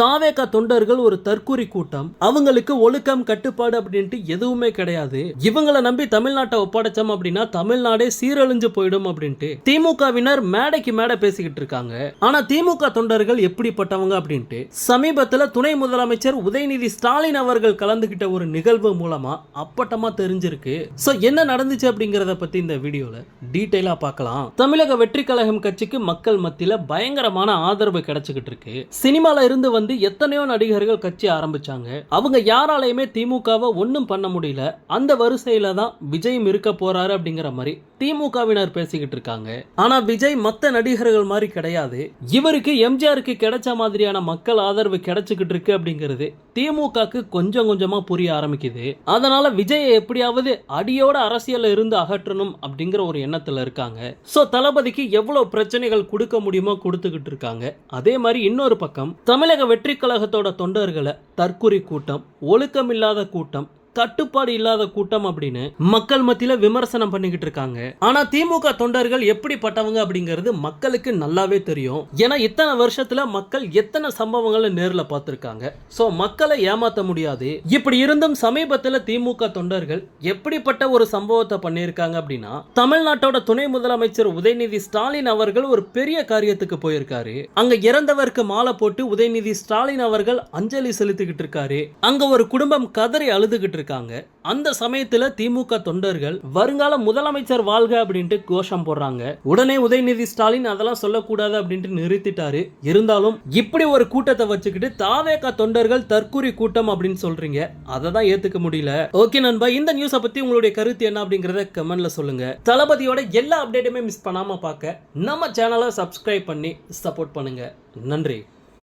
தாவேகா தொண்டர்கள் ஒரு தற்கூரி கூட்டம். அவங்களுக்கு ஒழுக்கம் கட்டுப்பாடு அப்படின்ட்டு எதுவுமே கிடையாது. இவங்களை நம்பி தமிழ்நாட்டை ஒப்படைச்சோம் அப்படின்னா தமிழ்நாடே சீரழிஞ்சு போயிடும் அப்படின்ட்டு திமுகவினர் மேடைக்கு மேடை பேசிக்கிட்டு இருக்காங்க. ஆனா திமுக தொண்டர்கள் எப்படிப்பட்டவங்க அப்படின்ட்டு சமீபத்துல துணை முதலமைச்சர் உதயநிதி ஸ்டாலின் அவர்கள் கலந்துகிட்ட ஒரு நிகழ்வு மூலமா அப்பட்டமா தெரிஞ்சிருக்கு. சோ என்ன நடந்துச்சு அப்படிங்கறத பத்தி இந்த வீடியோல டீட்டெயிலா பார்க்கலாம். தமிழக வெற்றி கழகம் கட்சிக்கு மக்கள் மத்தியில பயங்கரமான ஆதரவு கிடைச்சுக்கிட்டு இருக்கு. சினிமால இருந்து வந்து வந்து எத்தனையோ நடிகர்கள் கட்சி ஆரம்பிச்சாங்க. அவங்க யாராலையுமே திமுகவை ஒன்றும் பண்ண முடியல. அந்த வரிசையில தான் விஜயும் இருக்க போறாரு அப்படிங்கிற மாதிரி திமுகவினர் பேசிக்கிட்டு இருக்காங்க. ஆனா விஜய் மற்ற நடிகர்கள் மாதிரி கிடையாது. இவருக்கு எம்ஜிஆருக்கு கிடைச்ச மாதிரியான மக்கள் ஆதரவு கிடைச்சிக்கிட்டு இருக்கு அப்படிங்கிறது திமுகக்கு கொஞ்சம் கொஞ்சமா புரிய ஆரம்பிக்குது. அதனால விஜயை எப்படியாவது அடியோட அரசியலில் இருந்து அகற்றணும் அப்படிங்கிற ஒரு எண்ணத்துல இருக்காங்க. சோ தளபதிக்கு எவ்வளவு பிரச்சனைகள் கொடுக்க முடியுமோ கொடுத்துக்கிட்டு இருக்காங்க. அதே மாதிரி இன்னொரு பக்கம் தமிழக வெற்றி கழகத்தோட தொண்டர்களை தற்குறி கூட்டம் ஒழுக்கமில்லாத கூட்டம் கட்டுப்பாடு இல்லாத கூட்டம் அப்படின்னு மக்கள் மத்தியில விமர்சனம் பண்ணிக்கிட்டு இருக்காங்க. ஆனா திமுக தொண்டர்கள் எப்படிப்பட்டவங்க அப்படிங்கிறது மக்களுக்கு நல்லாவே தெரியும். ஏன்னா இத்தனை வருஷத்துல மக்கள் எத்தனை சம்பவங்களை நேர்ல பார்த்திருக்காங்க. சோ மக்களை ஏமாத்த முடியாது. இப்படி இருந்தும் சமீபத்துல திமுக தொண்டர்கள் எப்படிப்பட்ட ஒரு சம்பவத்தை பண்ணியிருக்காங்க அப்படின்னா தமிழ்நாட்டோட துணை முதலமைச்சர் உதயநிதி ஸ்டாலின் அவர்கள் ஒரு பெரிய காரியத்துக்கு போயிருக்காரு. அங்க இறந்தவருக்கு மாலை போட்டு உதயநிதி ஸ்டாலின் அவர்கள் அஞ்சலி செலுத்திக்கிட்டு இருக்காரு. அங்க ஒரு குடும்பம் கதறி அழுதுகிட்டு இருக்காங்க. அந்த சமயத்துல திமுக தொண்டர்கள் வருங்கால முதலமைச்சர் வாழ்க அப்படின்ட்டு கோஷம் போடுறாங்க. உடனே உதயநிதி ஸ்டாலின் அதெல்லாம் சொல்லக்கூடாது அப்படின்ட்டு நிறுத்திட்டாரு. இருந்தாலும் இப்படி ஒரு கூட்டத்தை வச்சுக்கிட்டு தாவேக தொண்டர்கள் தற்கூரி கூட்டம் அப்படின்னு சொல்றீங்க. அதை தான் ஏத்துக்க முடியல. ஓகே நண்பா இந்த நியூஸை பத்தி உங்களுடைய கருத்து என்ன அப்படிங்கறத கமெண்ட்ல சொல்லுங்க. தளபதியோட எல்லா அப்டேட்டுமே மிஸ் பண்ணாம பார்க்க நம்ம சேனலை சப்ஸ்கிரைப் பண்ணி சப்போர்ட் பண்ணுங்க. நன்றி.